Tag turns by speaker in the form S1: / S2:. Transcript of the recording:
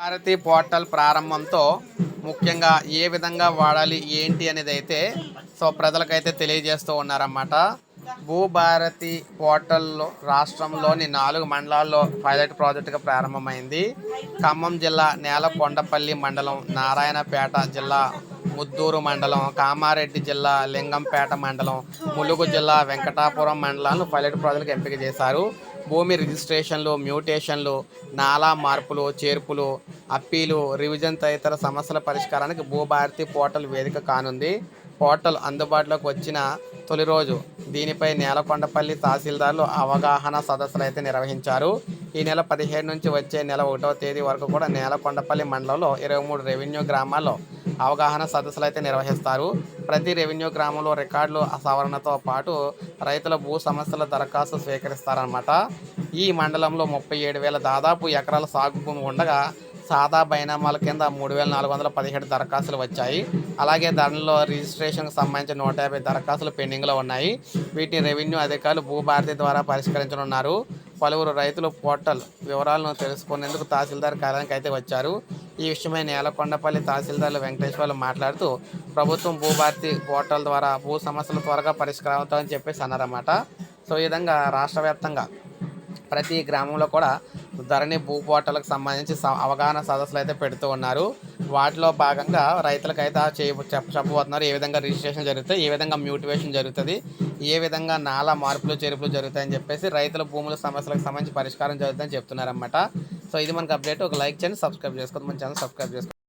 S1: Bharati portal ప్రారంభంతో ముఖ్యంగా ఏ విధంగా వాడాలి ఏంటి అనేది అయితే సో ప్రజలకైతే తెలియజేస్తూ ఉన్నారన్నమాట. భూభారతి పోర్టల్లో రాష్ట్రంలోని నాలుగు మండలాల్లో పైలట్ ప్రాజెక్టుగా ప్రారంభమైంది. ఖమ్మం జిల్లా నేలకొండపల్లి మండలం నారాయణపేట జిల్లా ముద్దూరు మండలం కామారెడ్డి జిల్లా లింగంపేట మండలం ములుగు జిల్లా వెంకటాపురం మండలాలను పైలట్ ప్రాజెక్టులకు ఎంపిక చేశారు. భూమి రిజిస్ట్రేషన్లు మ్యూటేషన్లు నాలా మార్పులు చేర్పులు అప్పీలు రివిజన్ తదితర సమస్యల పరిష్కారానికి భూభారతి పోర్టల్ వేదిక కానుంది. హోటల్ అందుబాటులోకి వచ్చిన తొలి రోజు దీనిపై నేలకొండపల్లి తహసీల్దార్లు అవగాహన సదస్సులు అయితే నిర్వహించారు. ఈ నెల పదిహేడు నుంచి వచ్చే నెల ఒకటవ తేదీ వరకు కూడా నేలకొండపల్లి మండలంలో ఇరవై మూడు రెవెన్యూ గ్రామాల్లో అవగాహన సదస్సులు అయితే నిర్వహిస్తారు. ప్రతి రెవెన్యూ గ్రామంలో రికార్డులు సవరణతో పాటు రైతుల భూ సమస్యల దరఖాస్తు స్వీకరిస్తారన్నమాట. ఈ మండలంలో ముప్పై ఏడు వేల దాదాపు ఎకరాల సాగు భూమి ఉండగా సాదా బైనామాల కింద మూడు వేల నాలుగు వందల పదిహేడు దరఖాస్తులు వచ్చాయి. అలాగే దానిలో రిజిస్ట్రేషన్కి సంబంధించిన నూట యాభై దరఖాస్తులు పెండింగ్లో ఉన్నాయి. వీటిని రెవెన్యూ అధికారులు భూభారతి ద్వారా పరిష్కరించనున్నారు. పలువురు రైతులు పోర్టల్ వివరాలను తెలుసుకునేందుకు తహసీల్దార్ కార్యాలయానికి అయితే వచ్చారు. ఈ విషయమై నేలకొండపల్లి తహసీల్దార్లు వెంకటేశ్వర్లు మాట్లాడుతూ ప్రభుత్వం భూభారతి పోర్టల్ ద్వారా భూ సమస్యలు త్వరగా పరిష్కారం అవుతామని చెప్పేసి అన్నారన్నమాట. సో ఈ విధంగా రాష్ట్ర వ్యాప్తంగా ప్రతి గ్రామంలో కూడా ధరణి భూపోటలకు సంబంధించి స- అవగాహన సదస్సులు అయితే పెడుతూ ఉన్నారు. వాటిలో భాగంగా రైతులకు అయితే చేయ చెప్పబోతున్నారు. ఏ విధంగా రిజిస్ట్రేషన్ జరుగుతాయి ఏ విధంగా మ్యూటివేషన్ జరుగుతుంది ఏ విధంగా నాలా మార్పులు చేర్పులు జరుగుతాయని చెప్పేసి రైతుల భూముల సమస్యలకు సంబంధించి పరిష్కారం జరుగుతుందని చెప్తున్నారన్నమాట. సో ఇది మనకు అప్డేట్. ఒక లైక్ చేయండి సబ్స్క్రైబ్ చేసుకోండి. మన ఛానల్ సబ్స్క్రైబ్ చేసుకోండి.